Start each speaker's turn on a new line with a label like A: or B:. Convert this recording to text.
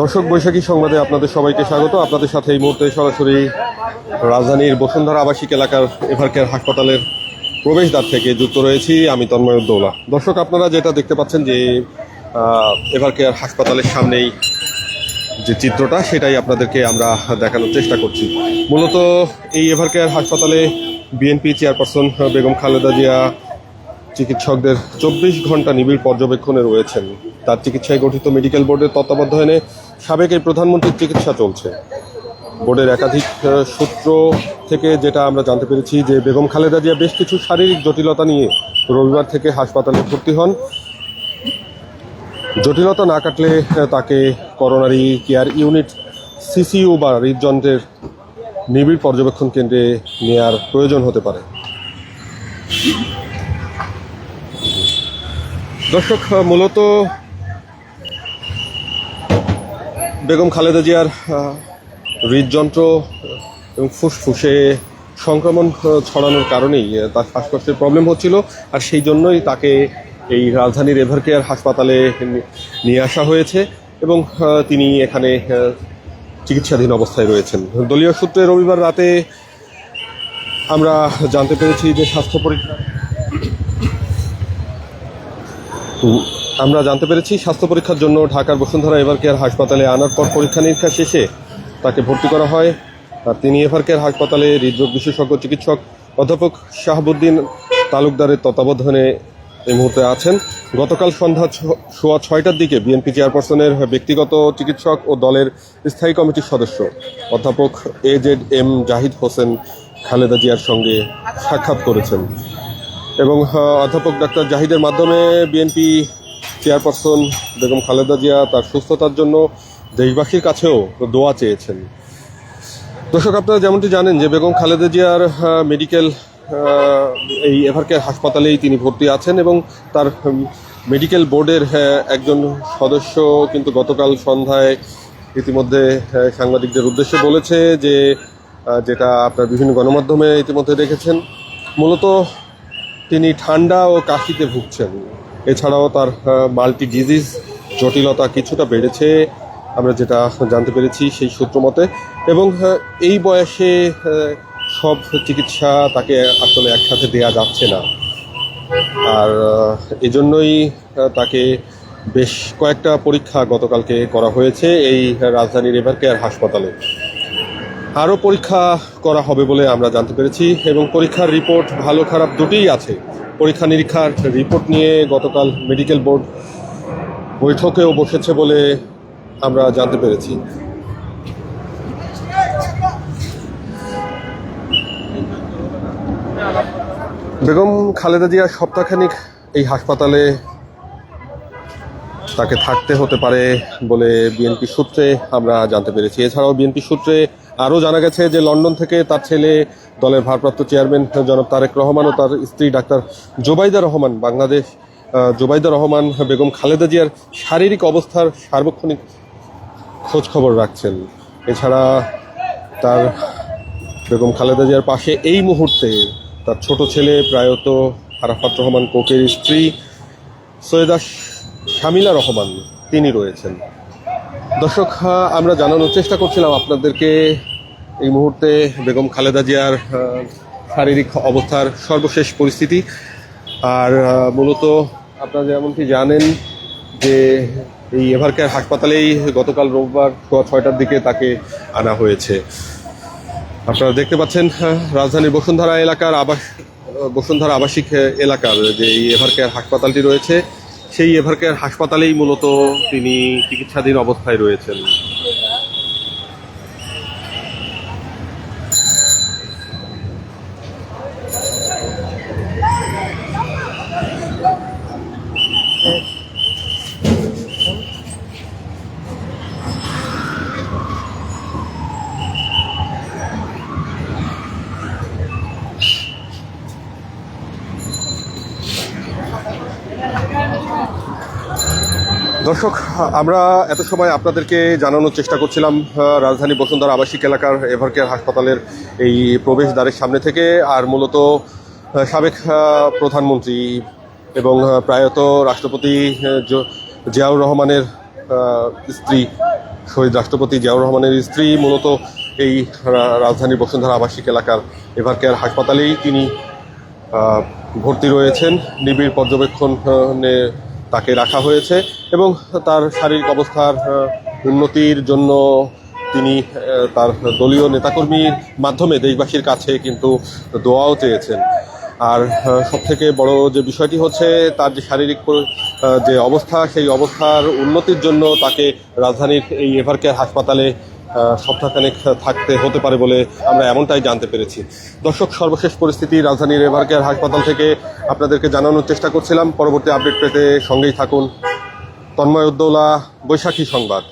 A: দর্শক বৈশাখী সংবাদে আপনাদের সবাইকে স্বাগত। আপনাদের সাথে এই মুহূর্তে সরাসরি রাজধানীর বসুন্ধরা আবাসিক এলাকার এভারকেয়ার হাসপাতালের প্রবেশদ্বার থেকে যুক্ত রয়েছি আমি তন্ময় উদ্দৌলা। দর্শক, আপনারা যেটা দেখতে পাচ্ছেন যে এভারকেয়ার হাসপাতালের সামনেই যে চিত্রটা, সেটাই আপনাদেরকে আমরা দেখানোর চেষ্টা করছি। মূলত এই এভারকেয়ার হাসপাতালে বিএনপি চেয়ারপারসন বেগম খালেদা জিয়া চিকিৎসকদের চব্বিশ ঘণ্টা নিবিড় পর্যবেক্ষণে রয়েছেন। তার চিকিৎসায় গঠিত মেডিকেল বোর্ডের তত্ত্বাবধানে সাবেক এই প্রধানমন্ত্রীর চিকিৎসা চলছে। বোর্ডের একাধিক সূত্র থেকে যেটা আমরা জানতে পেরেছি যে বেগম খালেদা জিয়া বেশ কিছু শারীরিক জটিলতা নিয়ে রবিবার থেকে হাসপাতালে ভর্তি হন। জটিলতা না কাটলে তাকে করোনারি কেয়ার ইউনিট, সিসিইউ বা হৃদযন্ত্রের নিবিড় পর্যবেক্ষণ কেন্দ্রে নেয়ার প্রয়োজন হতে পারে। দর্শক মূলত বেগম খালেদা জিয়ার হৃদযন্ত্র এবং ফুসফুসে সংক্রমণ ছড়ানোর কারণেই তার শ্বাসকষ্টের প্রবলেম হচ্ছিল আর সেই জন্যই তাকে এই রাজধানীর এভারকেয়ার হাসপাতালে নিয়ে আসা হয়েছে এবং তিনি এখানে চিকিৎসাধীন অবস্থায় রয়েছেন। দলীয় সূত্রে রবিবার রাতে আমরা জানতে পেরেছি যে স্বাস্থ্য পরীক্ষা আমরা জানতে পেরেছি, স্বাস্থ্য পরীক্ষার জন্য ঢাকার বসুন্ধরা এভার কেয়ার হাসপাতালে আনার পর পরীক্ষা নিরীক্ষা শেষে তাকে ভর্তি করা হয়। আর তিনি এভার কেয়ার হাসপাতালে হৃদরোগ বিশেষজ্ঞ চিকিৎসক অধ্যাপক শাহাবুদ্দিন তালুকদারের তত্ত্বাবধানে এই মুহূর্তে আছেন। গতকাল সন্ধ্যা সোয়া ছয়টার দিকে বিএনপি চেয়ারপারসনের ব্যক্তিগত চিকিৎসক ও দলের স্থায়ী কমিটির সদস্য অধ্যাপক A Z M Zahid Hossain Khaleda জিয়ার সঙ্গে সাক্ষাৎ করেছেন। এবং অধ্যাপক ডাক্তার জাহিদের মাধ্যমে বিএনপি চেয়ারপারসন বেগম খালেদা জিয়া তার সুস্থতার জন্য দেশবাসীর কাছেও দোয়া চেয়েছেন। দর্শক, আপনারা যেমনটি জানেন যে বেগম খালেদা জিয়ার মেডিকেল এই এভারকেয়ার হাসপাতালেই তিনি ভর্তি আছেন এবং তার মেডিকেল বোর্ডের একজন সদস্য কিন্তু গতকাল সন্ধ্যায় ইতিমধ্যে সাংবাদিকদের উদ্দেশ্যে বলেছে যে যেটা আপনার বিভিন্ন গণমাধ্যমে ইতিমধ্যে দেখেছেন। মূলত তিনি ঠান্ডা ও কাশিতে ভুগছেন। এছাড়াও তার মাল্টি ডিজিজ জটিলতা কিছুটা বেড়েছে, আমরা যেটা জানতে পেরেছি সেই সূত্র মতে। এবং এই বয়সে সব চিকিৎসা তাকে আসলে একসাথে দেয়া যাচ্ছে না। আর এজন্যই তাকে বেশ কয়েকটা পরীক্ষা গতকালকে করা হয়েছে এই রাজধানীর এভার কেয়ার হাসপাতালে। আরও পরীক্ষা করা হবে বলে আমরা জানতে পেরেছি এবং পরীক্ষার রিপোর্ট ভালো, খারাপ দুটিই আছে। পরীক্ষা নিরীক্ষার রিপোর্ট নিয়ে গতকাল মেডিকেল বোর্ড বৈঠকেও বসেছে বলে আমরা জানতে পেরেছি। বেগম খালেদা জিয়া সপ্তাহখানিক এই হাসপাতালে তাকে থাকতে হতে পারে বলে বিএনপি সূত্রে আমরা জানতে পেরেছি। এছাড়াও বিএনপি সূত্রে আরও জানা গেছে যে লন্ডন থেকে তার ছেলে দলের ভারপ্রাপ্ত চেয়ারম্যান জনাব তারেক রহমান ও তার স্ত্রী ডাক্তার জোবাইদা রহমান, বাংলাদেশ জোবাইদা রহমান, বেগম খালেদা জিয়ার শারীরিক অবস্থার সার্বক্ষণিক খোঁজ খবর রাখছেন। এছাড়া তার বেগম খালেদা জিয়ার পাশে এই মুহূর্তে তার ছোট ছেলে প্রায়ত আরাফাত রহমান, কোকের স্ত্রী সৈয়দা শামিলা রহমান, তিনি রয়েছেন। দর্শক আমরা জানানোর চেষ্টা করছিলাম আপনাদেরকে এই মুহূর্তে বেগম খালেদা জিয়ার শারীরিক অবস্থার সর্বশেষ পরিস্থিতি। আর মূলত আপনারা যেমনটি জানেন যে এই এভারকেয়ার হাসপাতালেই গতকাল রোববার সোয়া ছয়টার দিকে তাকে আনা হয়েছে। আপনারা দেখতে পাচ্ছেন রাজধানীর বসুন্ধরা এলাকার আবাস, বসুন্ধরা আবাসিক এলাকার যে এই এভারকেয়ার হাসপাতালটি রয়েছে, সেই এভারকেয়ার হাসপাতালেই মূলত তিনি চিকিৎসাধীন অবস্থায় রয়েছেন। দর্শক, আমরা এত সময় আপনাদেরকে জানানোর চেষ্টা করছিলাম রাজধানী বসুন্ধরা আবাসিক এলাকার এভারকেয়ার হাসপাতালের এই প্রবেশদ্বারের সামনে থেকে, আর মূলত সাবেক প্রধানমন্ত্রী এবং প্রায়ত রাষ্ট্রপতি জিয়াউর রহমানের স্ত্রী, শহীদ রাষ্ট্রপতি জিয়াউর রহমানের স্ত্রী, মূলত এই রা- রাজধানীর বসুন্ধরা আবাসিক এলাকার এভার কেয়ার হাসপাতালেই তিনি ভর্তি রয়েছেন। নিবিড় পর্যবেক্ষণে তাকে রাখা হয়েছে এবং তার শারীরিক অবস্থার উন্নতির জন্য তিনি তার দলীয় নেতাকর্মীর মাধ্যমে দেশবাসীর কাছে কিন্তু দোয়াও চেয়েছেন। আর সব থেকে বড় যে বিষয়টি হচ্ছে তার যে শারীরিক যে অবস্থা, সেই অবস্থার উন্নতির জন্য তাকে রাজধানীর এই এভার কেয়ার হাসপাতালে সপ্তাহখানেক থাকতে হতে পারে বলে আমরা এমনটাই জানতে পেরেছি। দর্শক, সর্বশেষ পরিস্থিতি রাজধানীর এভার কেয়ার হাসপাতাল থেকে আপনাদেরকে জানানোর চেষ্টা করছিলাম। পরবর্তী আপডেট পেতে সঙ্গেই থাকুন। তন্ময় উদ্দৌলা, বৈশাখী সংবাদ।